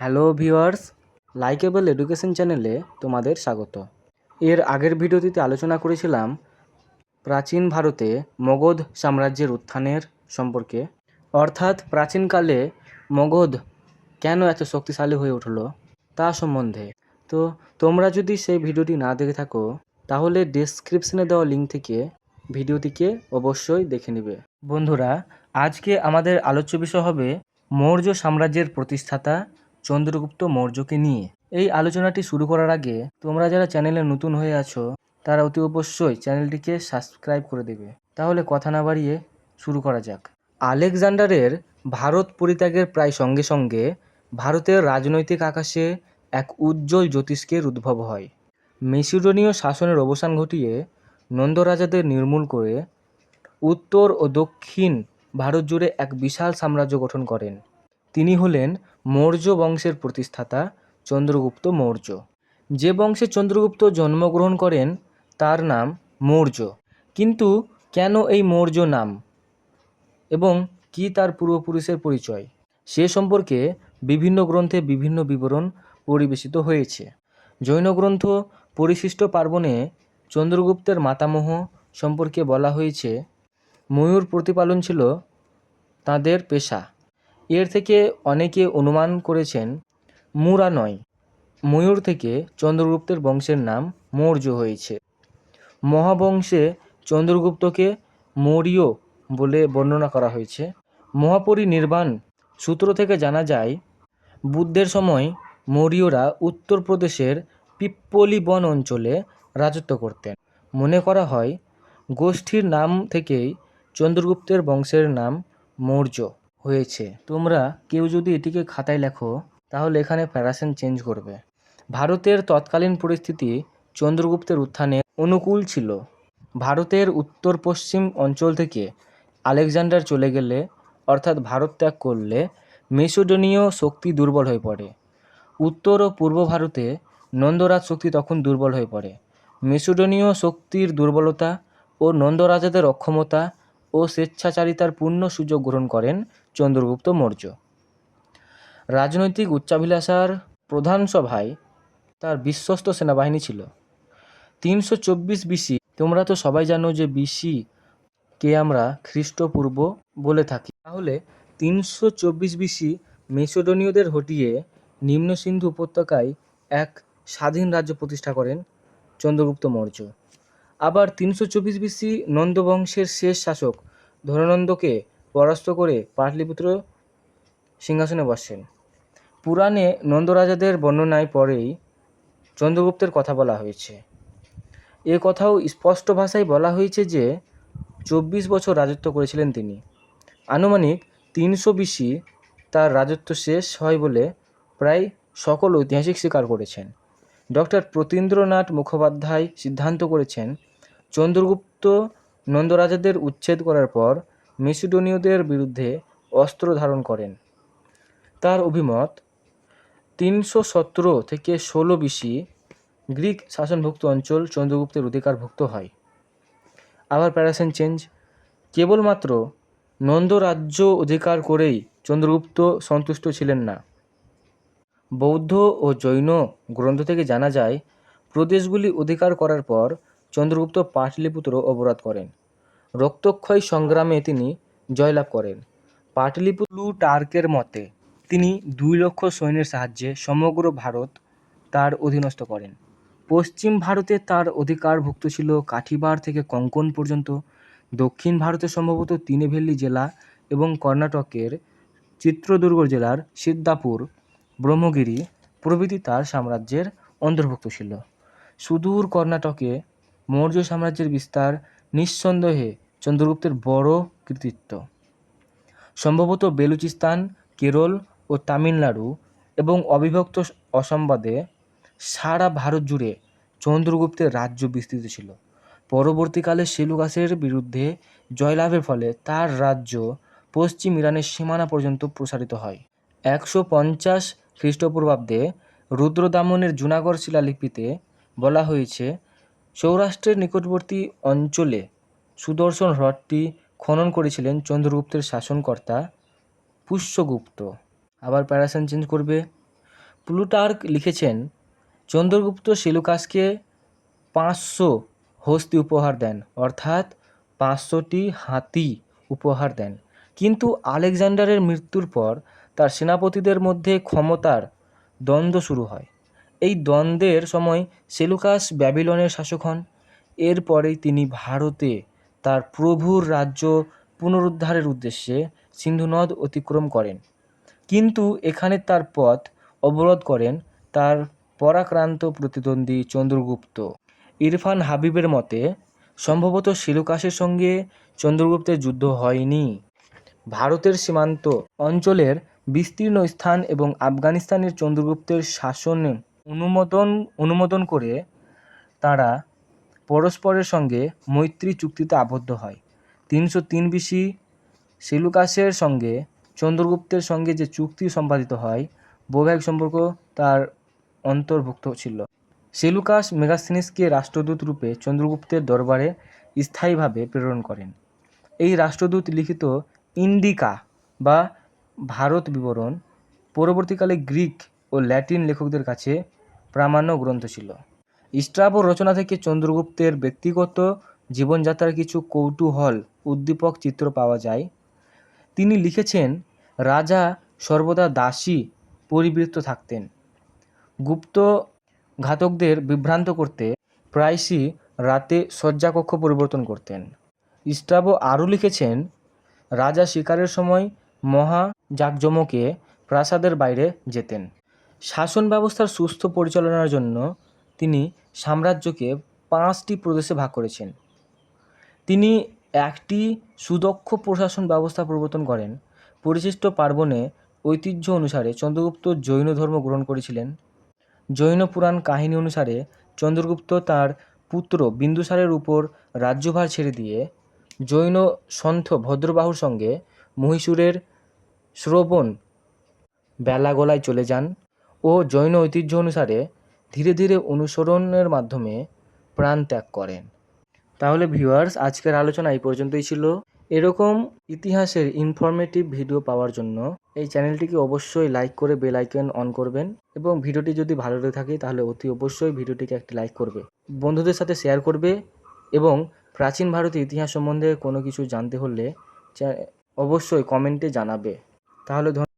Hello viewers likeable education চ্যানেলে তোমাদের স্বাগত। এর আগের ভিডিওটিতে আলোচনা করেছিলাম প্রাচীন ভারতে মগধ সাম্রাজ্যের উত্থানের সম্পর্কে। অর্থাৎ প্রাচীনকালে মগধ কেন এত শক্তিশালী হয়ে উঠল তা সম্বন্ধে। তো তোমরা যদি সেই ভিডিওটি না দেখে থাকো, তাহলে ডেসক্রিপশনে দেওয়া লিঙ্ক থেকে ভিডিওটিকে অবশ্যই দেখে নেবে। বন্ধুরা, আজকে আমাদের আলোচ্য বিষয় হবে মৌর্য সাম্রাজ্যের প্রতিষ্ঠাতা চন্দ্রগুপ্ত মৌর্যকে নিয়ে। এই আলোচনাটি শুরু করার আগে তোমরা যারা চ্যানেলে নতুন হয়ে আছো, তারা অতি অবশ্যই চ্যানেলটিকে সাবস্ক্রাইব করে দেবে। তাহলে কথা না বাড়িয়ে শুরু করা যাক। আলেকজান্ডারের ভারত পরিত্যাগের প্রায় সঙ্গে সঙ্গে ভারতের রাজনৈতিক আকাশে এক উজ্জ্বল জ্যোতিষ্কের উদ্ভব হয়। মেসিডোনীয় শাসনের অবসান ঘটিয়ে নন্দরাজাদের নির্মূল করে উত্তর ও দক্ষিণ ভারত জুড়ে এক বিশাল সাম্রাজ্য গঠন করেন। তিনি হলেন মৌর্য বংশের প্রতিষ্ঠাতা চন্দ্রগুপ্ত মৌর্য। যে বংশে চন্দ্রগুপ্ত জন্মগ্রহণ করেন, তার নাম মৌর্য। কিন্তু কেন এই মৌর্য নাম? এবং কি তার পূর্বপুরুষের পরিচয়? সে সম্পর্কে বিভিন্ন গ্রন্থে বিভিন্ন বিবরণ পরিবেশিত হয়েছে। জৈন গ্রন্থ পরিশিষ্ট পার্বণে চন্দ্রগুপ্তের মাতামহ সম্পর্কে বলা হয়েছে, ময়ূর প্রতিপালন ছিল তাদের পেশা। এর থেকে অনেকে অনুমান করেছেন মুরা নয়, ময়ূর থেকে চন্দ্রগুপ্তের বংশের নাম মৌর্য হয়েছে। মহাবংশে চন্দ্রগুপ্তকে মৌর্য বলে বর্ণনা করা হয়েছে। মহাপরিনির্বাণ সূত্র থেকে জানা যায়, বুদ্ধের সময় মৌর্যরা উত্তরপ্রদেশের পিপ্পলি বন অঞ্চলে রাজত্ব করতেন। মনে করা হয়, গোষ্ঠীর নাম থেকেই চন্দ্রগুপ্তের বংশের নাম মৌর্য। হয়েছে। তোমরা কেউ যদি এটিকে খাতায় লেখো, তাহলে এখানে প্যারাসেন চেঞ্জ করবে। ভারতের তৎকালীন পরিস্থিতি চন্দ্রগুপ্তের উত্থানে অনুকূল ছিল। ভারতের উত্তর পশ্চিম অঞ্চল থেকে আলেকজান্ডার চলে গেলে, অর্থাৎ ভারত ত্যাগ করলে, মেসোডোনীয় শক্তি দুর্বল হয়ে পড়ে। উত্তর ও পূর্ব ভারতে নন্দরাজ শক্তি তখন দুর্বল হয়ে পড়ে। মেসোডোনীয় শক্তির দুর্বলতা ও নন্দরাজাদের অক্ষমতা ও স্বেচ্ছাচারিতার পূর্ণ সুযোগ গ্রহণ করেন চন্দ্রগুপ্ত মৌর্য। রাজনৈতিক উচ্চাভিলাষার প্রধান সভায় তার বিশ্বস্ত সেনাবাহিনী ছিল। তিনশো চব্বিশ বিসি, তোমরা তো সবাই জানো যে বিসি কে আমরা খ্রিস্টপূর্ব বলে থাকি। তাহলে তিনশো চব্বিশ বিসি মেসোডোনীয়দের হটিয়ে নিম্ন সিন্ধু উপত্যকায় এক স্বাধীন রাজ্য প্রতিষ্ঠা করেন চন্দ্রগুপ্ত মৌর্য। আবার তিনশো চব্বিশ বিসি নন্দবংশের শেষ শাসক ধননন্দকে পরাস্ত করে পাটলিপুত্র সিংহাসনে বসেন। পুরাণে নন্দরাজাদের বর্ণনায় পরেই চন্দ্রগুপ্তের কথা বলা হয়েছে। এ কথাও স্পষ্ট ভাষায় বলা হয়েছে যে, চব্বিশ বছর রাজত্ব করেছিলেন তিনি। আনুমানিক তিনশো বিসি তার রাজত্ব শেষ হয় বলে প্রায় সকল ঐতিহাসিক স্বীকার করেছেন। ডক্টর প্রতীন্দ্রনাথ মুখোপাধ্যায় সিদ্ধান্ত করেছেন, চন্দ্রগুপ্ত নন্দরাজাদের উচ্ছেদ করার পর মেসিডোনীয়দের বিরুদ্ধে অস্ত্র ধারণ করেন। তার অভিমত, তিনশো সতেরো থেকে ষোলো বিসি গ্রিক শাসনভুক্ত অঞ্চল চন্দ্রগুপ্তের অধিকারভুক্ত হয়। আবার প্যারাসেন চেঞ্জ, কেবলমাত্র নন্দ রাজ্য অধিকার করেই চন্দ্রগুপ্ত সন্তুষ্ট ছিলেন না। বৌদ্ধ ও জৈন গ্রন্থ থেকে জানা যায়, প্রদেশগুলি অধিকার করার পর চন্দ্রগুপ্ত পাটলিপুত্র অবরোধ করেন। রক্তক্ষয় সংগ্রামে তিনি জয়লাভ করেন। পাটলিপুলু টার্কের মতে, তিনি দুই লক্ষ সৈন্যের সাহায্যে সমগ্র ভারত তার অধীনস্থ করেন। পশ্চিম ভারতে তার অধিকারভুক্ত ছিল কাঠিবার থেকে কঙ্কন পর্যন্ত। দক্ষিণ ভারতে সম্ভবত তিনেভেল্লি জেলা এবং কর্ণাটকের চিত্রদুর্গ জেলার সিদ্দাপুর ব্রহ্মগিরি প্রভৃতি তার সাম্রাজ্যের অন্তর্ভুক্ত ছিল। সুদূর কর্ণাটকে মৌর্য সাম্রাজ্যের বিস্তার নিঃসন্দেহে চন্দ্রগুপ্তের বড় কৃতিত্ব। সম্ভবত বেলুচিস্তান, কেরল ও তামিলনাড়ু এবং অবিভক্ত অসম্বাদে সারা ভারত জুড়ে চন্দ্রগুপ্তের রাজ্য বিস্তৃত ছিল। পরবর্তীকালে সেলুকাসের বিরুদ্ধে জয়লাভের ফলে তার রাজ্য পশ্চিম ইরানের সীমানা পর্যন্ত প্রসারিত হয়। একশো পঞ্চাশ খ্রিস্টপূর্বাব্দে রুদ্রদামনের জুনাগড় শিলালিপিতে বলা হয়েছে, সৌরাষ্ট্রের নিকটবর্তী অঞ্চলে সুদর্শন হ্রদটি খনন করেছিলেন চন্দ্রগুপ্তের শাসনকর্তা পুষ্যগুপ্ত। আবার প্যারাসেন চেঞ্জ করবে। প্লুটার্ক লিখেছেন, চন্দ্রগুপ্ত সেলুকাসকে পাঁচশো হস্তি উপহার দেন, অর্থাৎ পাঁচশোটি হাতি উপহার দেন। কিন্তু আলেকজান্ডারের মৃত্যুর পর তার সেনাপতিদের মধ্যে ক্ষমতার দ্বন্দ্ব শুরু হয়। এই দ্বন্দ্বের সময় সেলুকাস ব্যাবিলনের শাসক হন। এরপরেই তিনি ভারতে তার প্রভুর রাজ্য পুনরুদ্ধারের উদ্দেশ্যে সিন্ধু নদ অতিক্রম করেন। কিন্তু এখানে তার পথ অবরোধ করেন তার পরাক্রান্ত প্রতিদ্বন্দ্বী চন্দ্রগুপ্ত। ইরফান হাবিবের মতে, সম্ভবত সেলুকাসের সঙ্গে চন্দ্রগুপ্তের যুদ্ধ হয়নি। ভারতের সীমান্ত অঞ্চলের বিস্তীর্ণ স্থান এবং আফগানিস্তানের চন্দ্রগুপ্তের শাসন অনুমোদন অনুমোদন করে তারা পরস্পরের সঙ্গে মৈত্রী চুক্তিতে আবদ্ধ হয়। তিনশো তিন বিসি সেলুকাসের সঙ্গে চন্দ্রগুপ্তের সঙ্গে যে চুক্তি সম্পাদিত হয় বৈবাহিক সম্পর্ক তার অন্তর্ভুক্ত ছিল। সেলুকাস মেগাস্থিনিসকে রাষ্ট্রদূত রূপে চন্দ্রগুপ্তের দরবারে স্থায়ীভাবে প্রেরণ করেন। এই রাষ্ট্রদূত লিখিত ইন্ডিকা বা ভারত বিবরণ পরবর্তীকালে গ্রিক ও ল্যাটিন লেখকদের কাছে প্রামাণ্য গ্রন্থ ছিল। স্ট্রাবো রচনা থেকে চন্দ্রগুপ্তের ব্যক্তিগত জীবনযাত্রার কিছু কৌতূহল উদ্দীপক চিত্র পাওয়া যায়। তিনি লিখেছেন, রাজা সর্বদা দাসী, পরিবৃত্ত থাকতেন। গুপ্ত ঘাতকদের বিভ্রান্ত করতে প্রায়শই রাতে শয্যাকক্ষ পরিবর্তন করতেন। স্ট্রাবো আরও লিখেছেন, রাজা শিকারের সময় মহা জাঁকজমকে প্রাসাদের বাইরে যেতেন। শাসন ব্যবস্থার সুস্থ পরিচালনার জন্য তিনি সাম্রাজ্যকে পাঁচটি প্রদেশে ভাগ করেছেন। তিনি একটি সুদক্ষ প্রশাসন ব্যবস্থা প্রবর্তন করেন। পরিশিষ্ট পার্বণে ঐতিহ্য অনুসারে চন্দ্রগুপ্ত জৈন ধর্ম গ্রহণ করেছিলেন। জৈন পুরাণ কাহিনী অনুসারে চন্দ্রগুপ্ত তার পুত্র বিন্দুসারের উপর রাজ্যভার ছেড়ে দিয়ে জৈন সন্থ ভদ্রবাহুর সঙ্গে মহীশূরের শ্রবণ বেলাগোলায় চলে যান ও জৈন ঐতিহ্য অনুসারে ধীরে ধীরে অনুসরণের মাধ্যমে প্রাণ ত্যাগ করেন। তাহলে ভিউয়ার্স আজকের আলোচনা এই পর্যন্তই ছিল। এরকম ইতিহাসের ইনফরমেটিভ ভিডিও পাওয়ার জন্য এই চ্যানেলটিকে অবশ্যই লাইক করে বেল আইকন অন করবেন এবং ভিডিওটি যদি ভালো লেগে থাকে তাহলে অতি অবশ্যই ভিডিওটিকে একটি লাইক করবে, বন্ধুদের সাথে শেয়ার করবে এবং প্রাচীন ভারতের ইতিহাস সম্বন্ধে কোনো কিছু জানতে হলে অবশ্যই কমেন্টে জানাবে। তাহলে